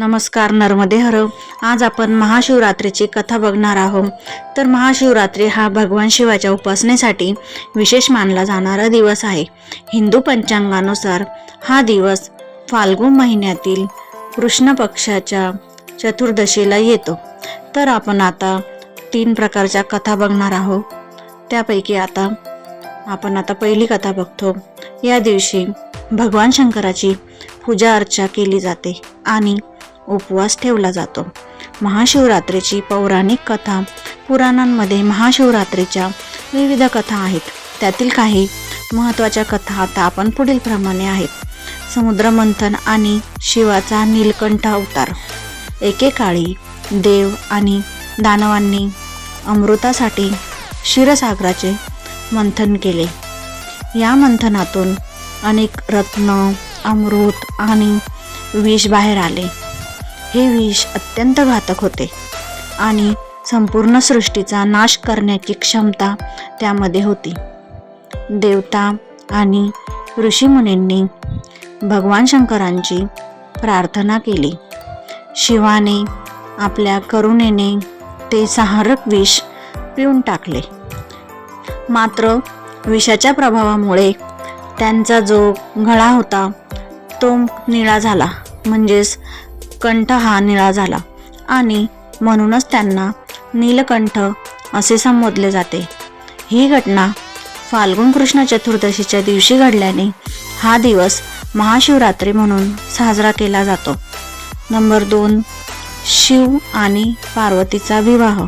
नमस्कार नर्मदे हर आज आपण महाशिवरात्रीची कथा बघणार आहोत. तर महाशिवरात्री हा भगवान शिवाच्या उपासनेसाठी विशेष मानला जाणारा दिवस आहे. हिंदू पंचांगानुसार हा दिवस फाल्गुन महिन्यातील कृष्ण पक्षाच्या चतुर्दशीला येतो. तर आपण आता तीन प्रकारच्या कथा बघणार आहोत. त्यापैकी आता आपण आता पहिली कथा बघतो. या दिवशी भगवान शंकराची पूजा अर्चा केली जाते आणि उपवास ठेवला जातो. महाशिवरात्रीची पौराणिक कथा पुराणांमध्ये महाशिवरात्रीच्या विविध कथा आहेत. त्यातील काही महत्त्वाच्या कथा आता आपण पुढील प्रमाणे आहेत. समुद्रमंथन आणि शिवाचा नीलकंठ अवतार. एकेकाळी देव आणि दानवांनी अमृतासाठी क्षीरसागराचे मंथन केले. या मंथनातून अनेक रत्न अमृत आणि विष बाहेर आले. हे विष अत्यंत घातक होते आणि संपूर्ण सृष्टीचा नाश करण्याची क्षमता त्यामध्ये होती. देवता आणि ऋषीमुनींनी भगवान शंकरांची प्रार्थना केली. शिवाने आपल्या करुणेने ते सहारक विष पिऊन टाकले. मात्र विषाच्या प्रभावामुळे त्यांचा जो गळा होता तो निळा झाला. म्हणजेच कंठ हा निळा झाला आणि म्हणूनच त्यांना नीलकंठ असे संबोधले जाते. ही घटना फाल्गुन कृष्ण चतुर्दशीच्या दिवशी घडल्याने हा दिवस महाशिवरात्री म्हणून साजरा केला जातो. नंबर दोन शिव आणि पार्वतीचा विवाह.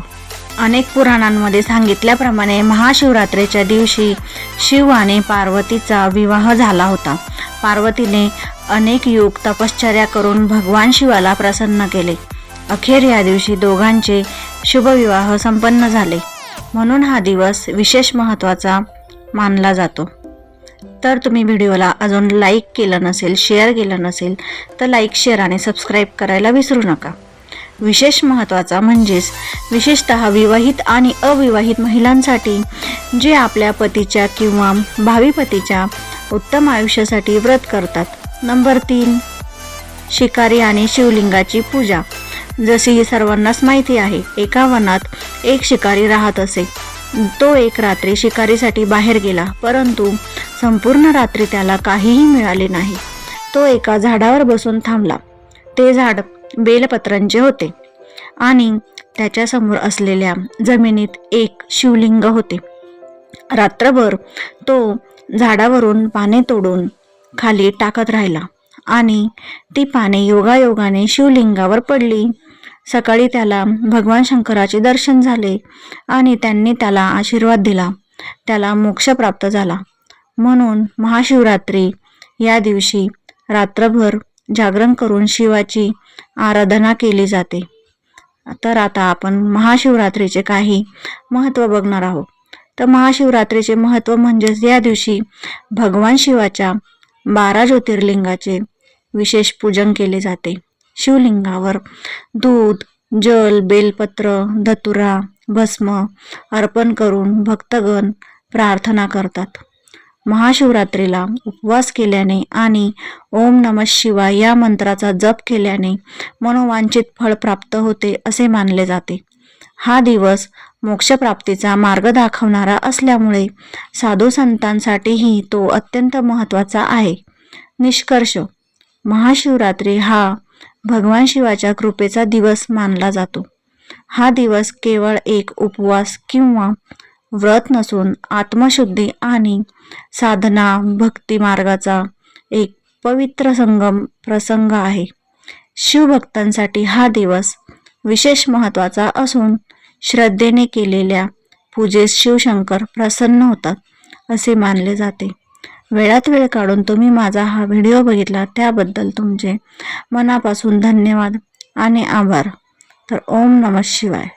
अनेक पुराणांमध्ये सांगितल्याप्रमाणे महाशिवरात्रीच्या दिवशी शिव आणि पार्वतीचा विवाह झाला होता. पार्वतीने अनेक युग तपश्चर्या करून भगवान शिवाला प्रसन्न केले. अखेर या दिवशी दोघांचे शुभविवाह संपन्न झाले. म्हणून हा दिवस विशेष महत्त्वाचा मानला जातो. तर तुम्ही व्हिडिओला अजून लाईक केलं नसेल शेअर केलं नसेल तर लाईक शेअर आणि सबस्क्राईब करायला विसरू नका. विशेष महत्त्वाचा म्हणजेच विशेषतः विवाहित आणि अविवाहित महिलांसाठी जे आपल्या पतीच्या किंवा भावी पतीच्या उत्तम आयुष्यासाठी व्रत करतात. नंबर तीन. शिकारी आणि शिवलिंगाची पूजा. जशी सर्वांनाच माहिती आहे एका वनात एक शिकारी राहत असे. तो एक रात्री शिकारीसाठी बाहेर गेला परंतु संपूर्ण रात्री त्याला काहीही मिळाले नाही. तो एका झाडावर बसून थांबला. ते झाड बेलपत्रांचे होते आणि त्याच्यासमोर असलेल्या जमिनीत एक शिवलिंग होते. रात्रभर तो झाडावरून पाने तोडून खाली टाकत राहिला. आणि ती पाने योगायोगाने शिवलिंगावर पडली. सकाळी त्याला भगवान शंकराचे दर्शन झाले आणि त्यांनी त्याला आशीर्वाद दिला. त्याला मोक्ष प्राप्त झाला. म्हणून महाशिवरात्री या दिवशी रात्रभर जागरण करून शिवाची आराधना केली जाते. तर आता आपण महाशिवरात्रीचे काही महत्त्व बघणार आहोत. तर महाशिवरात्रीचे महत्त्व म्हणजेच या दिवशी भगवान शिवाच्या बारा ज्योतिर्लिंगाचे विशेष पूजन केले जाते. शिवलिंगावर दूध जल बेलपत्र धतुरा भस्म अर्पण करून भक्तगण प्रार्थना करतात. महाशिवरात्रीला उपवास केल्याने आणि ओम नम शिवाय या मंत्राचा जप केल्याने मनोवांछित फळ प्राप्त होते असे मानले जाते. हा दिवस मोक्षप्राप्तीचा मार्ग दाखवणारा असल्यामुळे साधू संतांसाठीही तो अत्यंत महत्त्वाचा आहे. निष्कर्ष महाशिवरात्री हा भगवान शिवाच्या कृपेचा दिवस मानला जातो. हा दिवस केवळ एक उपवास किंवा व्रत नसून आत्मशुद्धी आणि साधना भक्ती मार्गाचा एक पवित्र संगम प्रसंग आहे. शिवभक्तांसाठी हा दिवस विशेष महत्त्वाचा असून श्रद्धेने केलेल्या पूजेस शिवशंकर प्रसन्न होतात असे मानले जाते. वेळात वेळ काढून तुम्ही माझा हा व्हिडिओ बघितला त्याबद्दल तुमचे मनापासून धन्यवाद आणि आभार. तर ओम नमः शिवाय.